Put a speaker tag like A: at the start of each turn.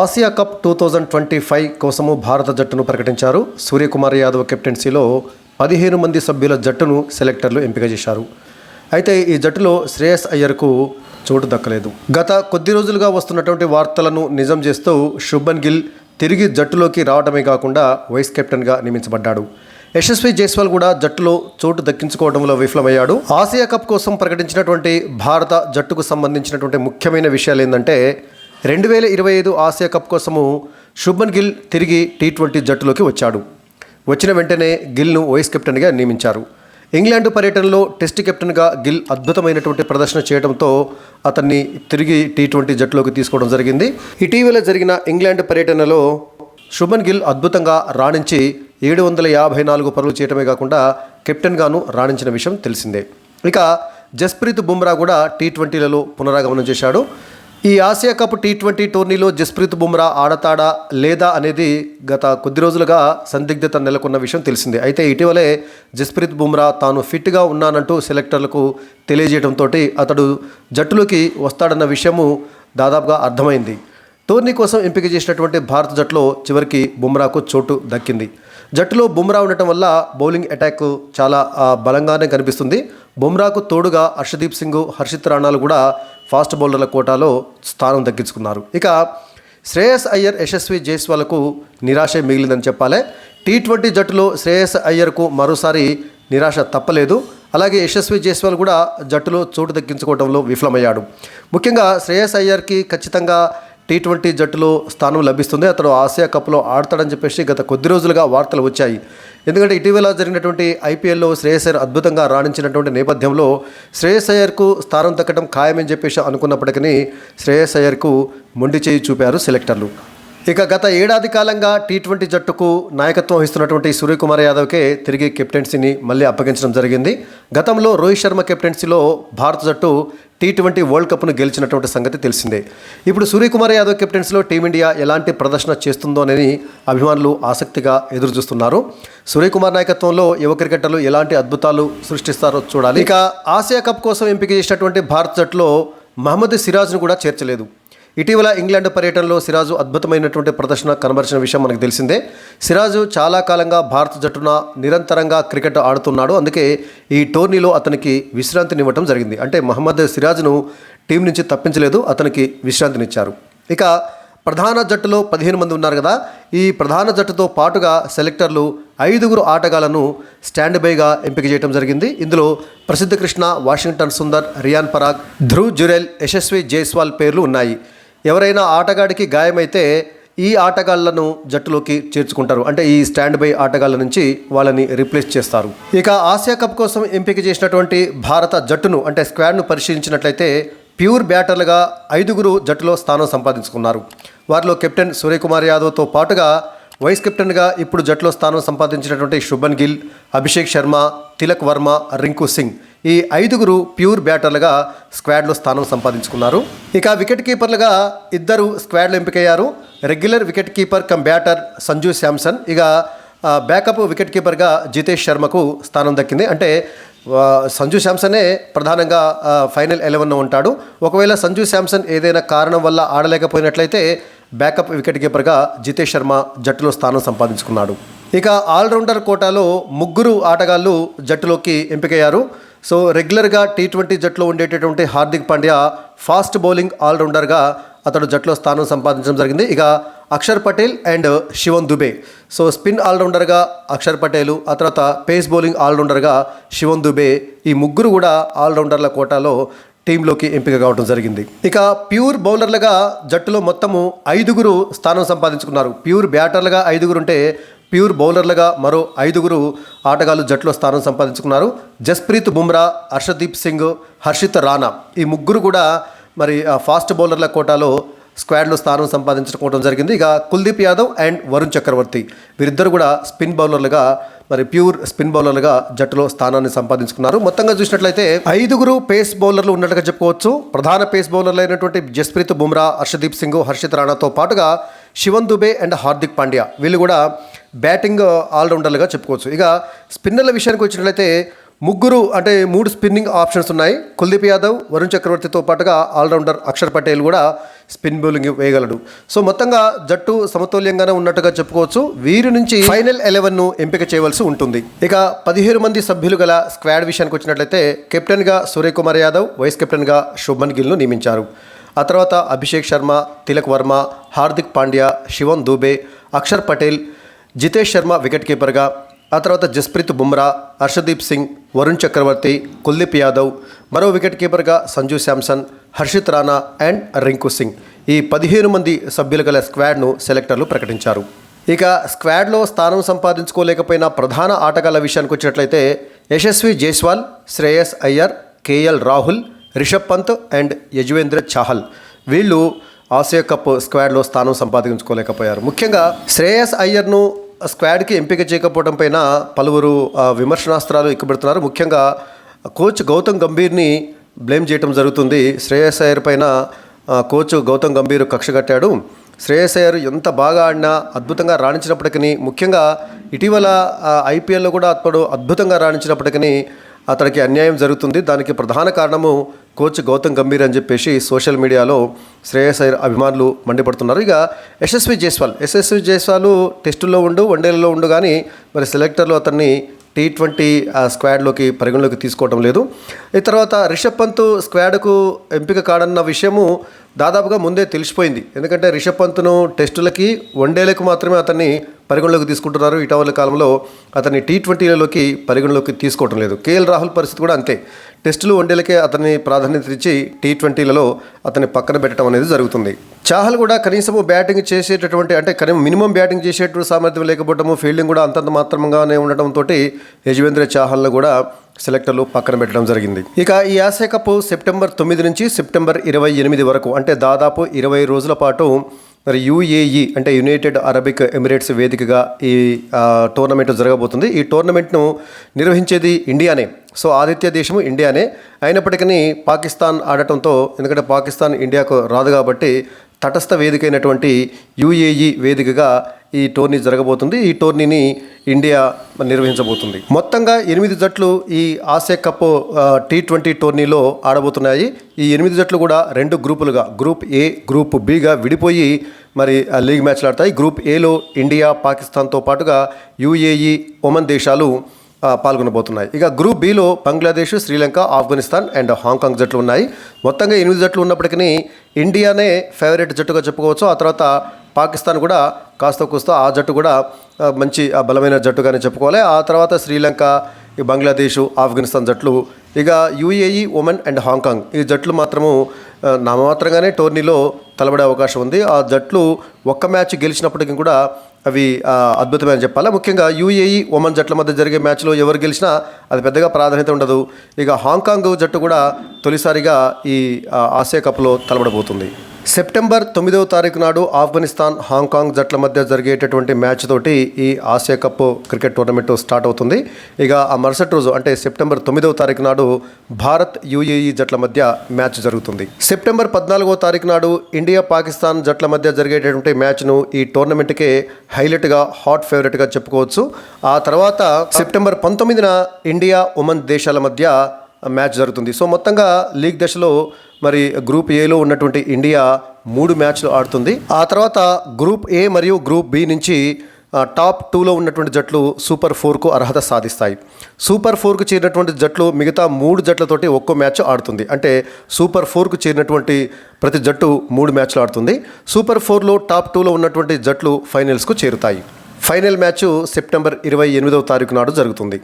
A: Asia cup two thousand twenty five కోసము భారత జట్టును ప్రకటించారు. సూర్యకుమార్ యాదవ్ కెప్టెన్సీలో పదిహేను మంది సభ్యుల జట్టును సెలెక్టర్లు ఎంపిక చేశారు. అయితే ఈ జట్టులో శ్రేయస్ అయ్యర్కు చోటు దక్కలేదు. గత కొద్ది రోజులుగా వస్తున్నటువంటి వార్తలను నిజం చేస్తూ శుభన్ గిల్ తిరిగి జట్టులోకి రావడమే కాకుండా వైస్ కెప్టెన్గా నియమించబడ్డాడు. యశస్వి జైస్వాల్ కూడా జట్టులో చోటు దక్కించుకోవడంలో విఫలమయ్యాడు. ఆసియా కప్ కోసం ప్రకటించినటువంటి భారత జట్టుకు సంబంధించినటువంటి ముఖ్యమైన విషయాలు ఏంటంటే రెండు వేల ఇరవై ఐదు ఆసియా కప్ కోసము శుభన్ గిల్ తిరిగి టీ ట్వంటీ జట్టులోకి వచ్చాడు. వచ్చిన వెంటనే గిల్ను వైస్ కెప్టెన్గా నియమించారు. ఇంగ్లాండ్ పర్యటనలో టెస్ట్ కెప్టెన్గా గిల్ అద్భుతమైనటువంటి ప్రదర్శన చేయడంతో అతన్ని తిరిగి టీ ట్వంటీ జట్టులోకి తీసుకోవడం జరిగింది. ఇటీవల జరిగిన ఇంగ్లాండ్ పర్యటనలో శుభన్ గిల్ అద్భుతంగా రాణించి ఏడు వందల యాభై నాలుగు పరుగులు చేయటమే కాకుండా కెప్టెన్గాను రాణించిన విషయం తెలిసిందే. ఇక జస్ప్రీత్ బుమ్రా కూడా టీ ట్వంటీలలో పునరాగమనం చేశాడు. ఈ ఆసియా కప్ టీ ట్వంటీ టోర్నీలో జస్ప్రీత్ బుమ్రా ఆడతాడా లేదా అనేది గత కొద్ది రోజులుగా సందిగ్ధత నెలకొన్న విషయం తెలిసిందే. అయితే ఇటీవలే జస్ప్రీత్ బుమ్రా తాను ఫిట్గా ఉన్నానంటూ సెలెక్టర్లకు తెలియజేయడంతో అతడు జట్టులోకి వస్తాడన్న విషయము దాదాపుగా అర్థమైంది. టోర్నీ కోసం ఎంపిక చేసినటువంటి భారత జట్టులో చివరికి బుమ్రాకు చోటు దక్కింది. జట్టులో బుమ్రా ఉండటం వల్ల బౌలింగ్ అటాక్ చాలా బలంగానే కనిపిస్తుంది. బుమ్రాకు తోడుగా హర్షదీప్ సింగ్ హర్షిత్ రాణాలు కూడా ఫాస్ట్ బౌలర్ల కోటాలో స్థానం దక్కించుకున్నారు. ఇక శ్రేయస్ అయ్యర్ యశస్వి జైస్వాల్కు నిరాశ మిగిలిందని చెప్పాలి. టీ ట్వంటీ జట్టులో శ్రేయస్ అయ్యర్కు మరోసారి నిరాశ తప్పలేదు. అలాగే యశస్వి జైస్వాల్ కూడా జట్టులో చోటు దక్కించుకోవడంలో విఫలమయ్యాడు. ముఖ్యంగా శ్రేయస్ అయ్యర్కి ఖచ్చితంగా టీ ట్వంటీ జట్టులో స్థానం లభిస్తుంది. అతడు ఆసియా కప్లో ఆడతాడని చెప్పేసి గత కొద్ది రోజులుగా వార్తలు వచ్చాయి. ఎందుకంటే ఇటీవల జరిగినటువంటి ఐపీఎల్లో శ్రేయస్ అయ్యర్ అద్భుతంగా రాణించినటువంటి నేపథ్యంలో శ్రేయస్ అయ్యర్కు స్థానం దక్కడం ఖాయమని చెప్పేసి అనుకున్నప్పటికీ శ్రేయస్ అయ్యర్కు మొండి చేయి చూపారు సెలెక్టర్లు. ఇక గత ఏడాది కాలంగా టీ ట్వంటీ జట్టుకు నాయకత్వం వహిస్తున్నటువంటి సూర్యకుమార్ యాదవ్కే తిరిగి కెప్టెన్సీని మళ్ళీ అప్పగించడం జరిగింది. గతంలో రోహిత్ శర్మ కెప్టెన్సీలో భారత జట్టు టీ ట్వంటీ వరల్డ్ కప్ను గెలిచినటువంటి సంగతి తెలిసిందే. ఇప్పుడు సూర్యకుమార్ యాదవ్ కెప్టెన్సీలో టీమిండియా ఎలాంటి ప్రదర్శన చేస్తుందోనని అభిమానులు ఆసక్తిగా ఎదురుచూస్తున్నారు. సూర్యకుమార్ నాయకత్వంలో యువ క్రికెటర్లు ఎలాంటి అద్భుతాలు సృష్టిస్తారో చూడాలి. ఇక ఆసియా కప్ కోసం ఎంపిక చేసినటువంటి భారత జట్టులో మహమ్మద్ సిరాజ్ను కూడా చేర్చలేదు. ఇటీవల ఇంగ్లాండ్ పర్యటనలో సిరాజు అద్భుతమైనటువంటి ప్రదర్శన కనబరిచిన విషయం మనకు తెలిసిందే. సిరాజు చాలా కాలంగా భారత జట్టున నిరంతరంగా క్రికెట్ ఆడుతున్నాడు. అందుకే ఈ టోర్నీలో అతనికి విశ్రాంతినివ్వటం జరిగింది. అంటే మహమ్మద్ సిరాజ్ను టీం నుంచి తప్పించలేదు అతనికి విశ్రాంతినిచ్చారు. ఇక ప్రధాన జట్టులో పదిహేను మంది ఉన్నారు కదా. ఈ ప్రధాన జట్టుతో పాటుగా సెలెక్టర్లు ఐదుగురు ఆటగాళ్ళను స్టాండ్ బైగా ఎంపిక చేయడం జరిగింది. ఇందులో ప్రసిద్ధ కృష్ణ వాషింగ్టన్ సుందర్ రియాన్ పరాగ్ ధ్రువ్ జురెల్ యశస్వి జైస్వాల్ పేర్లు ఉన్నాయి. ఎవరైనా ఆటగాడికి గాయమైతే ఈ ఆటగాళ్ళను జట్టులోకి చేర్చుకుంటారు. అంటే ఈ స్టాండ్ బై ఆటగాళ్ళ నుంచి వాళ్ళని రిప్లేస్ చేస్తారు. ఇక ఆసియా కప్ కోసం ఎంపిక చేసినటువంటి భారత జట్టును అంటే స్క్వాడ్ను పరిశీలించినట్లయితే ప్యూర్ బ్యాటర్లుగా ఐదుగురు జట్టులో స్థానం సంపాదించుకున్నారు. వారిలో కెప్టెన్ సూర్యకుమార్ యాదవ్తో పాటుగా వైస్ కెప్టెన్గా ఇప్పుడు జట్టులో స్థానం సంపాదించినటువంటి శుభన్ గిల్ అభిషేక్ శర్మ తిలక్ వర్మ రింకు సింగ్. ఈ ఐదుగురు ప్యూర్ బ్యాటర్లుగా స్క్వాడ్లో స్థానం సంపాదించుకున్నారు. ఇక వికెట్ కీపర్లుగా ఇద్దరు స్క్వాడ్లో ఎంపికయ్యారు. Regular wicket keeper cum batter Sanju Samson. ఇక బ్యాకప్ వికెట్ కీపర్గా జితేష్ శర్మకు స్థానం దక్కింది. అంటే సంజు శాంసనే ప్రధానంగా ఫైనల్ ఎలెవెన్లో ఉంటాడు. ఒకవేళ సంజు శాంసన్ ఏదైనా కారణం వల్ల ఆడలేకపోయినట్లయితే బ్యాకప్ వికెట్ కీపర్గా జితేష్ శర్మ జట్టులో స్థానం సంపాదించుకున్నాడు. ఇక ఆల్రౌండర్ కోటాలో ముగ్గురు ఆటగాళ్ళు జట్టులోకి ఎంపికయ్యారు. సో రెగ్యులర్గా టీ ట్వంటీ జట్టులో ఉండేటటువంటి హార్దిక్ పాండ్యా ఫాస్ట్ బౌలింగ్ ఆల్రౌండర్గా అతడు జట్టులో స్థానం సంపాదించడం జరిగింది. ఇక Akshar Patel and Shivam Dube. So spin ఆల్రౌండర్గా Axar Patel ఆ తర్వాత పేస్ బౌలింగ్ ఆల్రౌండర్గా శివన్ దుబే ఈ ముగ్గురు కూడా ఆల్రౌండర్ల కోటాలో టీంలోకి ఎంపిక కావడం జరిగింది. ఇక ప్యూర్ బౌలర్లుగా జట్టులో మొత్తము ఐదుగురు స్థానం సంపాదించుకున్నారు. ప్యూర్ బ్యాటర్లుగా ఐదుగురు ఉంటే ప్యూర్ బౌలర్లుగా మరో ఐదుగురు ఆటగాళ్ళు జట్టులో స్థానం సంపాదించుకున్నారు. జస్ప్రీత్ బుమ్రా హర్షదీప్ సింగ్ హర్షిత్ రాణా. ఈ ముగ్గురు కూడా మరి ఆ ఫాస్ట్ బౌలర్ల కోటాలో స్క్వాడ్లో స్థానం సంపాదించుకోవడం జరిగింది. ఇక కుల్దీప్ యాదవ్ అండ్ వరుణ్ చక్రవర్తి వీరిద్దరు కూడా స్పిన్ బౌలర్లుగా మరి ప్యూర్ స్పిన్ బౌలర్లుగా జట్టులో స్థానాన్ని సంపాదించుకున్నారు. మొత్తంగా చూసినట్లయితే ఐదుగురు పేస్ బౌలర్లు ఉన్నట్టుగా చెప్పుకోవచ్చు. ప్రధాన పేస్ బౌలర్లు అయినటువంటి జస్ప్రీత్ బుమ్రా హర్షదీప్ సింగ్ హర్షిత్ రాణాతో పాటుగా శివన్ దుబే అండ్ హార్దిక్ పాండ్యా. వీళ్ళు కూడా బ్యాటింగ్ ఆల్రౌండర్లుగా చెప్పుకోవచ్చు. ఇక స్పిన్నర్ల విషయానికి వచ్చినట్లయితే ముగ్గురు అంటే మూడు స్పిన్నింగ్ ఆప్షన్స్ ఉన్నాయి. కుల్దీప్ యాదవ్ వరుణ్ చక్రవర్తితో పాటుగా ఆల్రౌండర్ అక్షర్ పటేల్ కూడా స్పిన్ బౌలింగ్ వేయగలడు. సో మొత్తంగా జట్టు సమతుల్యంగానే ఉన్నట్టుగా చెప్పుకోవచ్చు. వీరి నుంచి ఫైనల్ ఎలెవెన్ను ఎంపిక చేయవలసి ఉంటుంది. ఇక పదిహేను మంది సభ్యులు గల స్క్వాడ్ విషయానికి వచ్చినట్లయితే కెప్టెన్గా సూర్యకుమార్ యాదవ్ వైస్ కెప్టెన్గా శుభ్మన్ గిల్ను నియమించారు. ఆ తర్వాత అభిషేక్ శర్మ తిలక్ వర్మ హార్దిక్ పాండ్యా శివన్ దూబే అక్షర్ పటేల్ జితేష్ శర్మ వికెట్ కీపర్గా ఆ తర్వాత జస్ప్రీత్ బుమ్రా హర్షదీప్ సింగ్ వరుణ్ చక్రవర్తి కుల్దీప్ యాదవ్ మరో వికెట్ కీపర్గా సంజు శాంసన్ హర్షిత్ రాణా అండ్ రింకు సింగ్. ఈ పదిహేను మంది సభ్యులు గల స్క్వాడ్ను సెలెక్టర్లు ప్రకటించారు. ఇక స్క్వాడ్లో స్థానం సంపాదించుకోలేకపోయిన ప్రధాన ఆటగాళ్ళ విషయానికి వచ్చినట్లయితే యశస్వి జైస్వాల్ శ్రేయస్ అయ్యర్ కేఎల్ రాహుల్ రిషబ్ పంత్ అండ్ యజువేంద్ర చాహల్. వీళ్ళు ఆసియా కప్ స్క్వాడ్లో స్థానం సంపాదించుకోలేకపోయారు. ముఖ్యంగా శ్రేయస్ అయ్యర్ను స్క్వాడ్కి ఎంపిక చేయకపోవడం పైన పలువురు విమర్శనాస్త్రాలు ఎక్కుబెడుతున్నారు ముఖ్యంగా కోచ్ గౌతమ్ గంభీర్ని బ్లేమ్ చేయడం జరుగుతుంది. శ్రేయస్ అయ్యర్ పైన కోచ్ గౌతమ్ గంభీర్ కక్ష కట్టాడు. శ్రేయస్ అయ్యర్ ఎంత బాగా ఆడినా అద్భుతంగా రాణించినప్పటికీ ముఖ్యంగా ఇటీవల ఐపీఎల్లో కూడా అతడు అద్భుతంగా రాణించినప్పటికీ అతడికి అన్యాయం జరుగుతుంది. దానికి ప్రధాన కారణము కోచ్ గౌతమ్ గంభీర్ అని చెప్పేసి సోషల్ మీడియాలో శ్రేయస్ అభిమానులు మండిపడుతున్నారు. ఇక యశస్వి జైస్వాల్ యశస్వి జైస్వాల్ టెస్టుల్లో ఉండు వన్డేలలో ఉండు కానీ మరి సెలెక్టర్లు అతన్ని టీ ట్వంటీ స్క్వాడ్లోకి పరిగణలోకి తీసుకోవడం లేదు. ఈ తర్వాత రిషబ్ పంత్ స్క్వాడ్కు ఎంపిక కాడన్న విషయము దాదాపుగా ముందే తెలిసిపోయింది. ఎందుకంటే రిషబ్ పంత్ను టెస్టులకి వన్డేలకు మాత్రమే అతన్ని పరిగణలోకి తీసుకుంటున్నారు. ఇటీవల కాలంలో అతన్ని టీ ట్వంటీలలోకి పరిగణలోకి తీసుకోవటం లేదు. కేఎల్ రాహుల్ పరిస్థితి కూడా అంతే. టెస్టులు వన్డేలకే అతన్ని ప్రాధాన్యత ఇచ్చి టీ ట్వంటీలలో అతన్ని పక్కన పెట్టడం అనేది జరుగుతుంది. చాహల్ కూడా కనీసము బ్యాటింగ్ చేసేటటువంటి అంటే కనీసం మినిమం బ్యాటింగ్ చేసేటువంటి సామర్థ్యం లేకపోవడము ఫీల్డింగ్ కూడా అంతంత మాత్రంగానే ఉండటంతో యజువేంద్ర చాహల్ను కూడా సెలెక్టర్లు పక్కన పెట్టడం జరిగింది. ఇక ఈ ఆసియా కప్ సెప్టెంబర్ తొమ్మిది నుంచి సెప్టెంబర్ ఇరవై ఎనిమిది వరకు అంటే దాదాపు ఇరవై రోజుల పాటు మరి యుఏఈ అంటే యునైటెడ్ అరబిక్ ఎమిరేట్స్ వేదికగా ఈ టోర్నమెంట్ జరగబోతుంది. ఈ టోర్నమెంట్ను నిర్వహించేది ఇండియానే. సో ఆదిత్య దేశము ఇండియానే. అయినప్పటికీ పాకిస్తాన్ ఆడటంతో ఎందుకంటే పాకిస్తాన్ ఇండియాకు రాదు కాబట్టి తటస్థ వేదిక అయినటువంటి యుఏఈ వేదికగా ఈ టోర్నీ జరగబోతుంది. ఈ టోర్నీని ఇండియా నిర్వహించబోతుంది. మొత్తంగా ఎనిమిది జట్లు ఈ ఆసియా కప్ టీ ట్వంటీ టోర్నీలో ఆడబోతున్నాయి. ఈ ఎనిమిది జట్లు కూడా రెండు గ్రూపులుగా గ్రూప్ ఏ గ్రూప్ బిగా విడిపోయి మరి ఆ లీగ్ మ్యాచ్లు ఆడతాయి. గ్రూప్ ఏలో ఇండియా పాకిస్తాన్తో పాటుగా యుఏఈ ఒమన్ దేశాలు పాల్గొనబోతున్నాయి. ఇక group below Bangladesh Sri Lanka Afghanistan and Hong Kong జట్లు ఉన్నాయి. మొత్తంగా ఎనిమిది జట్లు ఉన్నప్పటికీ ఇండియానే ఫేవరెట్ జట్టుగా చెప్పుకోవచ్చు. ఆ తర్వాత పాకిస్తాన్ కూడా కాస్త కూస్త ఆ జట్టు కూడా మంచి బలమైన జట్టుగానే చెప్పుకోవాలి. ఆ తర్వాత శ్రీలంక ఈ బంగ్లాదేశ్ ఆఫ్ఘనిస్తాన్ జట్లు. ఇక యుఏఈ ఒమన్ అండ్ హాంకాంగ్ ఈ జట్లు మాత్రము నామమాత్రంగానే టోర్నీలో తలబడే అవకాశం ఉంది. ఆ జట్లు ఒక్క మ్యాచ్ గెలిచినప్పటికీ కూడా అవి అద్భుతమైన చెప్పాలా? చెప్పాలి ముఖ్యంగా యూఏఈ ఒమన్ జట్ల మధ్య జరిగే మ్యాచ్లో ఎవరు గెలిచినా అది పెద్దగా ప్రాధాన్యత ఉండదు. ఇక హాంకాంగ్ జట్టు కూడా తొలిసారిగా ఈ ఆసియా కప్లో తలబడబోతుంది. సెప్టెంబర్ తొమ్మిదవ తారీఖు నాడు ఆఫ్ఘనిస్తాన్ హాంకాంగ్ జట్ల మధ్య జరిగేటటువంటి మ్యాచ్ తోటి ఈ Asia Cup cricket tournament start అవుతుంది. ఇక ఆ మరుసటి రోజు అంటే సెప్టెంబర్ తొమ్మిదవ తారీఖు నాడు భారత్ యూఏఈ జట్ల మధ్య మ్యాచ్ జరుగుతుంది. సెప్టెంబర్ పద్నాలుగో తారీఖు నాడు ఇండియా పాకిస్తాన్ జట్ల మధ్య జరిగేటటువంటి మ్యాచ్ను ఈ టోర్నమెంట్కే హైలైట్గా హాట్ ఫేవరెట్గా చెప్పుకోవచ్చు. ఆ తర్వాత సెప్టెంబర్ పంతొమ్మిదిన ఇండియా ఒమన్ దేశాల మధ్య మ్యాచ్ జరుగుతుంది. సో మొత్తంగా లీగ్ దశలో మరి గ్రూప్ ఏలో ఉన్నటువంటి ఇండియా మూడు మ్యాచ్లు ఆడుతుంది. ఆ తర్వాత గ్రూప్ ఏ మరియు గ్రూప్ బి నుంచి టాప్ టూలో ఉన్నటువంటి జట్లు సూపర్ ఫోర్కు అర్హత సాధిస్తాయి. సూపర్ ఫోర్కు చేరినటువంటి జట్లు మిగతా మూడు జట్లతోటి ఒక్కో మ్యాచ్ ఆడుతుంది. అంటే సూపర్ ఫోర్కు చేరినటువంటి ప్రతి జట్టు మూడు మ్యాచ్లు ఆడుతుంది. సూపర్ ఫోర్లో టాప్ టూలో ఉన్నటువంటి జట్లు ఫైనల్స్కు చేరుతాయి. ఫైనల్ మ్యాచ్ సెప్టెంబర్ ఇరవై ఎనిమిదవ తారీఖు నాడు జరుగుతుంది.